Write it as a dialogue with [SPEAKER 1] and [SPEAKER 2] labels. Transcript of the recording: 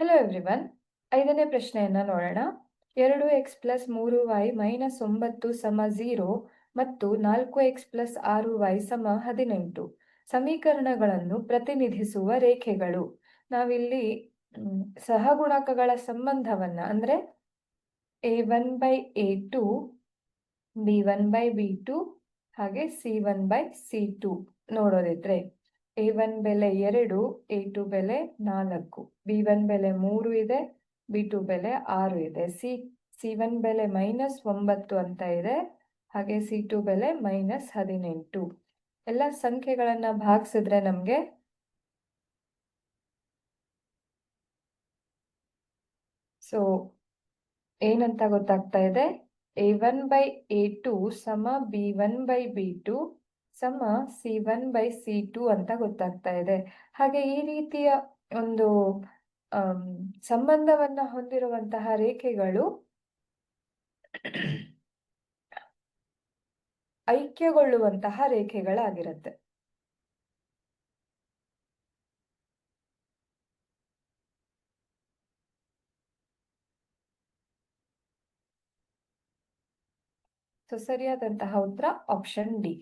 [SPEAKER 1] Hello everyone ಐದನೇ ಪ್ರಶ್ನೆಯನ್ನು ನೋಡೋಣ. ಎರಡು ಎಕ್ಸ್ ಪ್ಲಸ್ ಮೂರು ವೈ ಮೈನಸ್ ಒಂಬತ್ತು ಸಮ ಝೀರೋ ಮತ್ತು ನಾಲ್ಕು ಎಕ್ಸ್ ಪ್ಲಸ್ ಆರು ವೈ ಸಮ ಹದಿನೆಂಟು ಸಮೀಕರಣಗಳನ್ನು ಪ್ರತಿನಿಧಿಸುವ ರೇಖೆಗಳು. ನಾವಿಲ್ಲಿ ಸಹಗುಣಕಗಳ ಸಂಬಂಧವನ್ನು ಅಂದರೆ a one by a two b one by b two ಹಾಗೆ c one by c two ನೋಡೋದಿದ್ರೆ A one ಬೆಲೆ ಎರಡು ಎ ಟು ಬೆಲೆ ನಾಲ್ಕು. ಬಿ ಒನ್ ಬೆಲೆ ಮೂರು ಇದೆ ಬಿ ಟು ಬೆಲೆ ಆರು ಇದೆ. ಸಿ ಸಿ ಒನ್ ಬೆಲೆ ಮೈನಸ್ ಒಂಬತ್ತು ಅಂತ ಇದೆ, ಹಾಗೆ ಸಿ ಟು ಬೆಲೆ ಮೈನಸ್ ಹದಿನೆಂಟು. ಎಲ್ಲ ಸಂಖ್ಯೆಗಳನ್ನ ಭಾಗಿಸಿದ್ರೆ ನಮಗೆ ಸೊ ಏನಂತ ಗೊತ್ತಾಗ್ತಾ ಇದೆ? A one by a two ಸಮ b one by b two ಸಮ c one by c two ಅಂತ ಗೊತ್ತಾಗ್ತಾ ಇದೆ. ಹಾಗೆ ಈ ರೀತಿಯ ಒಂದು ಸಂಬಂಧವನ್ನ ಹೊಂದಿರುವಂತಹ ರೇಖೆಗಳು ಐಕ್ಯಗೊಳ್ಳುವಂತಹ ರೇಖೆಗಳಾಗಿರುತ್ತೆ. ಸೊ ಸರಿಯಾದಂತಹ ಉತ್ತರ ಆಪ್ಷನ್ ಡಿ